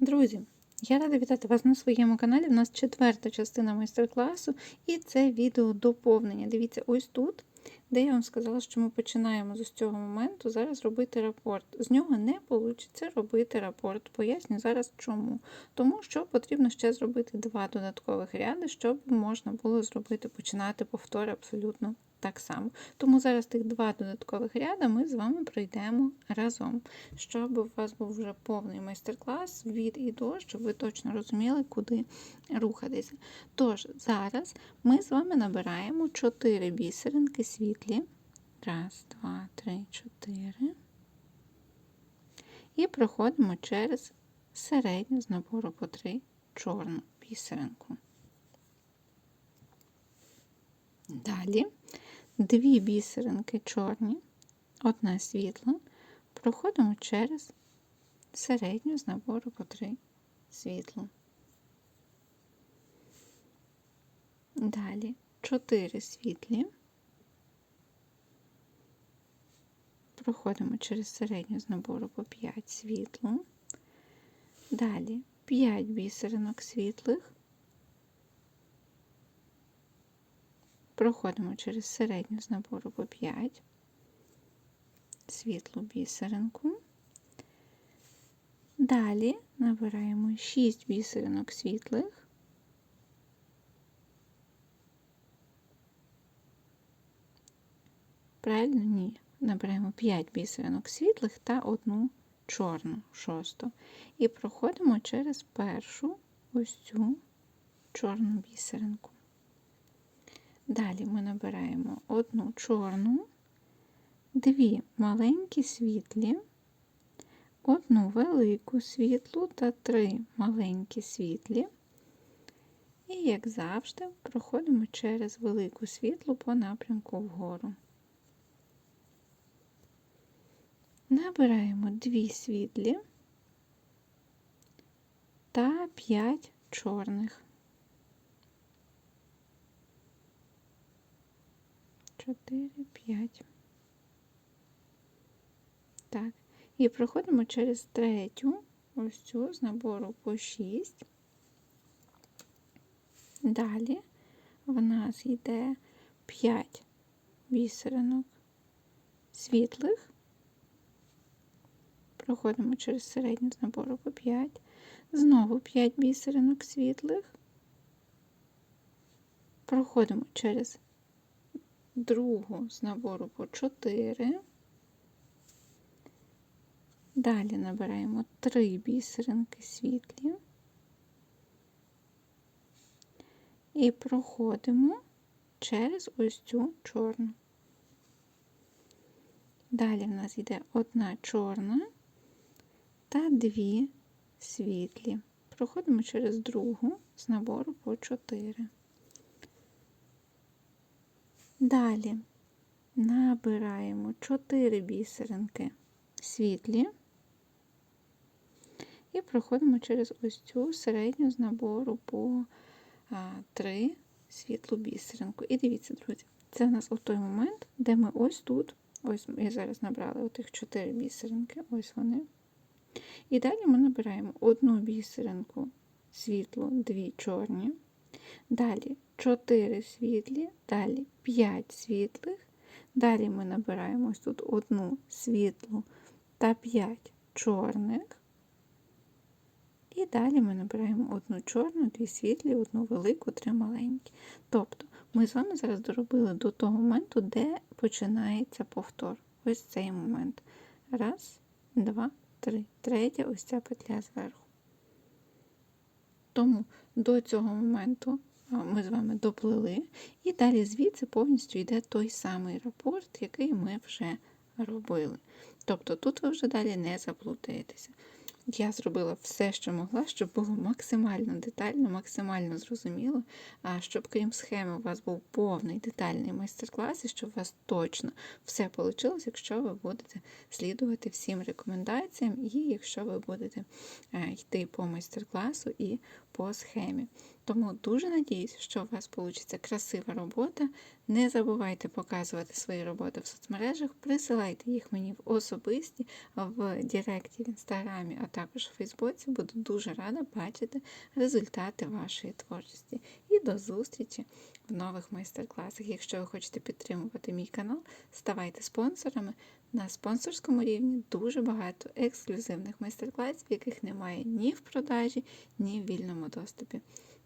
Друзі, я рада вітати вас на своєму каналі. У нас четверта частина майстер-класу, і це відео доповнення. Дивіться, ось тут, де я вам сказала, що ми починаємо з цього моменту зараз робити рапорт. З нього не вийде робити рапорт. Поясню зараз чому. Тому що потрібно ще зробити два додаткових ряди, щоб можна було зробити, починати повтори абсолютно так само. Тому зараз тих два додаткових ряди ми з вами пройдемо разом, щоб у вас був вже повний майстер-клас від і до, щоб ви точно розуміли, куди рухатися. Тож, зараз ми з вами набираємо 4 бісеринки світлі. Раз, два, три, чотири. І проходимо через середню з набору по 3 чорну бісеринку. Далі дві бісеринки чорні, одна світла, проходимо через середню з набору по 3 світлу. Далі 4 світлі, проходимо через середню з набору по 5 світлу. Далі 5 бісеринок світлих, проходимо через середню з набору по 5, світлу бісеринку. Далі набираємо 6 бісеринок світлих, правильно? Ні. Набираємо 5 бісеринок світлих та одну чорну шосту. І проходимо через першу ось цю чорну бісеринку. Далі ми набираємо одну чорну, дві маленькі світлі, одну велику світлу та три маленькі світлі. І, як завжди, проходимо через велику світлу по напрямку вгору. Набираємо дві світлі та п'ять чорних. 4, 5. Так. І проходимо через третю, ось цю з набору по 6. Далі в нас йде 5 бісеринок світлих. Проходимо через середню з набору по 5. Знову 5 бісеринок світлих. Проходимо через другу з набору по 4. Далі набираємо 3 бісеринки світлі і проходимо через ось цю чорну. Далі в нас йде одна чорна та дві світлі. Проходимо через другу з набору по 4. Далі набираємо 4 бісеринки світлі і проходимо через ось цю середню з набору по 3 світлу бісеринку. І дивіться, друзі, це в нас той момент, де ми ось тут, ось ми зараз набрали отих 4 бісеринки, ось вони. І далі ми набираємо одну бісеринку світлу, дві чорні. Далі 4 світлі, далі 5 світлих. Далі ми набираємо тут одну світлу та 5 чорних. І далі ми набираємо одну чорну, дві світлі, одну велику, три маленькі. Тобто ми з вами зараз доробили до того моменту, де починається повтор. Ось цей момент. Раз, два, три. Третя ось ця петля зверху. Тому до цього моменту ми з вами доплили, і далі звідси повністю йде той самий рапорт, який ми вже робили. Тобто тут ви вже далі не заплутаєтеся. Я зробила все, що могла, щоб було максимально детально, максимально зрозуміло, щоб, крім схеми, у вас був повний детальний майстер-клас, і щоб у вас точно все вийшло, якщо ви будете слідувати всім рекомендаціям, і якщо ви будете йти по майстер-класу і по схемі. Тому дуже надіюсь, що у вас вийде красива робота. Не забувайте показувати свої роботи в соцмережах, присилайте їх мені в особисті, в Директі, в інстаграмі, а також в Фейсбуці. Буду дуже рада бачити результати вашої творчості. І до зустрічі в нових майстер-класах. Якщо ви хочете підтримувати мій канал, ставайте спонсорами. На спонсорському рівні дуже багато ексклюзивних майстер-класів, яких немає ні в продажі, ні в вільному доступі.